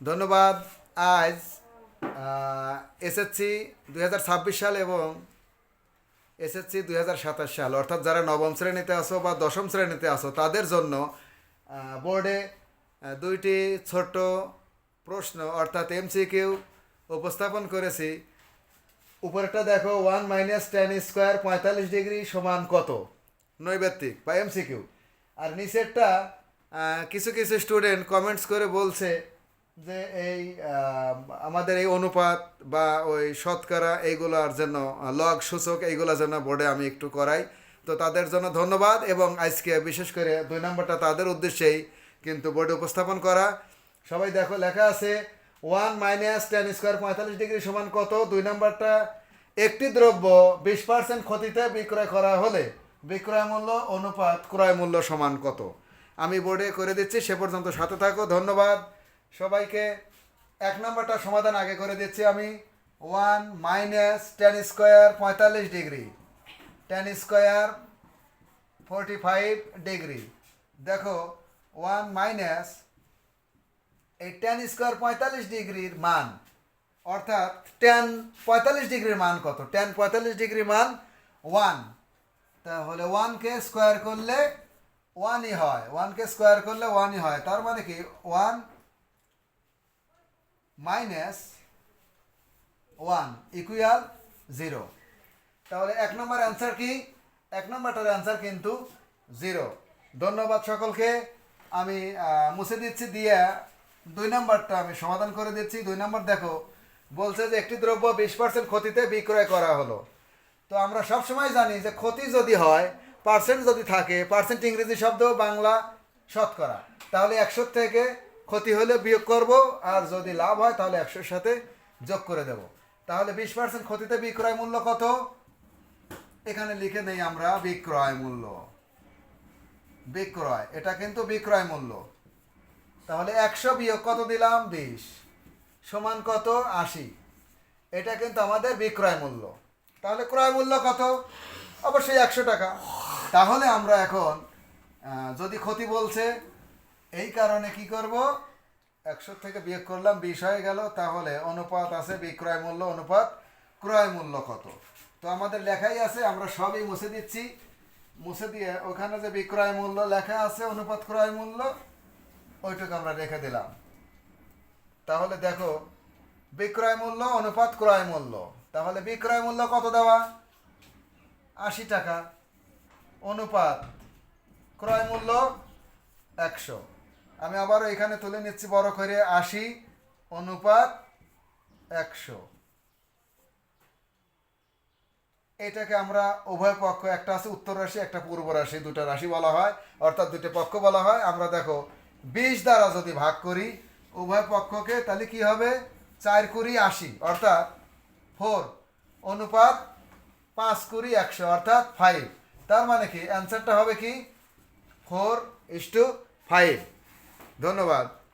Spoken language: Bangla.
ধন্যবাদ। আজ এসএসসি দু হাজার ছাব্বিশ সাল এবং এসএসসি দু হাজার সাতাশ সাল, অর্থাৎ যারা নবম শ্রেণীতে আসো বা দশম শ্রেণীতে আসো তাদের জন্য বোর্ডে দুইটি ছোট প্রশ্ন, অর্থাৎ এমসিকিউ উপস্থাপন করেছি। উপরেরটা দেখো ওয়ান মাইনাস টেন স্কোয়ার পঁয়তাল্লিশ ডিগ্রি সমান কত? নৈবেত্তিক বা এমসিকিউ আর নিচেরটা কিছু কিছু স্টুডেন্ট কমেন্টস করে বলছে যে এই আমাদের এই অনুপাত বা ওই শতকরা এইগুলোর জন্য, লগ সূচক এইগুলোর জন্য বোর্ডে আমি একটু করাই। তো তাদের জন্য ধন্যবাদ এবং আজকে বিশেষ করে দুই নম্বরটা তাদের উদ্দেশ্যেই কিন্তু বোর্ডে উপস্থাপন করা। সবাই দেখো, লেখা আছে ওয়ান মাইনাস টেন স্কোয়ার পঁয়তাল্লিশ ডিগ্রি সমান কত? দুই নম্বরটা, একটি দ্রব্য বিশ পার্সেন্ট ক্ষতিতে বিক্রয় করা হলে বিক্রয় মূল্য অনুপাত ক্রয় মূল্য সমান কত? আমি বোর্ডে করে দিচ্ছি, সে পর্যন্ত সাথে থাকো, ধন্যবাদ। সবাইকে এক নম্বরটা সমাধান আগে করে দিচ্ছি আমি। ওয়ান মাইনাস টেন স্কোয়ার পঁয়তাল্লিশ degree. Ten square forty five degree. দেখো, ওয়ান মাইনাস এই টেন স্কোয়ার পঁয়তাল্লিশ ডিগ্রির মান, অর্থাৎ টেন পঁয়তাল্লিশ ডিগ্রির মান কত? টেন পঁয়তাল্লিশ ডিগ্রির মান ওয়ান। তাহলে ওয়ানকে স্কোয়ার করলে ওয়ানই হয়। ওয়ানকে স্কোয়ার করলে ওয়ানই হয়। তার মানে কি? One minus one equal zero. তাহলে এক নম্বর অ্যান্সার কি? এক নম্বরটার অ্যান্সার কিন্তু জিরো। ধন্যবাদ সকলকে। আমি মুছে দিচ্ছি দিয়ে দুই নম্বরটা আমি সমাধান করে দিচ্ছি। দুই নম্বর দেখো, বলছে যে একটি দ্রব্য বিশ পার্সেন্ট ক্ষতিতে বিক্রয় করা হলো। তো আমরা সবসময় জানি যে ক্ষতি যদি হয় পার্সেন্ট যদি থাকে পার্সেন্ট ইংরেজি শব্দ বাংলা শতকরা। তাহলে একশো থেকে ক্ষতি হলে বিয়োগ করব, আর যদি লাভ হয় তাহলে একশোর সাথে যোগ করে দেব। তাহলে বিশ পার্সেন্ট ক্ষতিতে বিক্রয় মূল্য কত? এখানে লিখে নেই আমরা বিক্রয় মূল্য। বিক্রয়, এটা কিন্তু বিক্রয় মূল্য। তাহলে একশো বিয়োগ কত দিলাম? বিশ। সমান কত? আশি। এটা কিন্তু আমাদের বিক্রয় মূল্য। তাহলে ক্রয় মূল্য কত? অবশ্যই একশো টাকা। তাহলে আমরা এখন যদি ক্ষতি বলছে এই কারণে কি করব? একশো থেকে বিয়োগ করলাম, বিশ হয়ে গেল, তাহলে অনুপাত আছে বিক্রয় মূল্য অনুপাত, ক্রয় মূল্য কত? তো আমাদের লেখাই আছে, আমরা সবই মুছে দিচ্ছি। মুছে দিয়ে ওখানে যে বিক্রয় মূল্য লেখা আছে, অনুপাত ক্রয় মূল্য, ওইটুকু আমরা রেখে দিলাম। তাহলে দেখো বিক্রয় মূল্য, অনুপাত ক্রয় মূল্য। তাহলে বিক্রয় মূল্য কত দেওয়া? আশি টাকা। অনুপাত, ক্রয় মূল্য একশো। আমি আবারও এখানে তুলে নিচ্ছি, বড় করে আশি, অনুপাত একশো। এটাকে আমরা উভয় পক্ষ, একটা আছে উত্তর রাশি, একটা পূর্ব রাশি, দুটো রাশি বলা হয়, অর্থাৎ দুটো পক্ষ বলা হয়। আমরা দেখো, বিশ দ্বারা যদি ভাগ করি, উভয় পক্ষকে তাহলে কি হবে? চার কুড়ি আশি, অর্থাৎ ফোর, অনুপাত পাঁচ কুড়ি একশো, অর্থাৎ ফাইভ তার মানে কি? অ্যান্সারটা হবে কি? ফোর ইস টু ফাইভ ধন্যবাদ।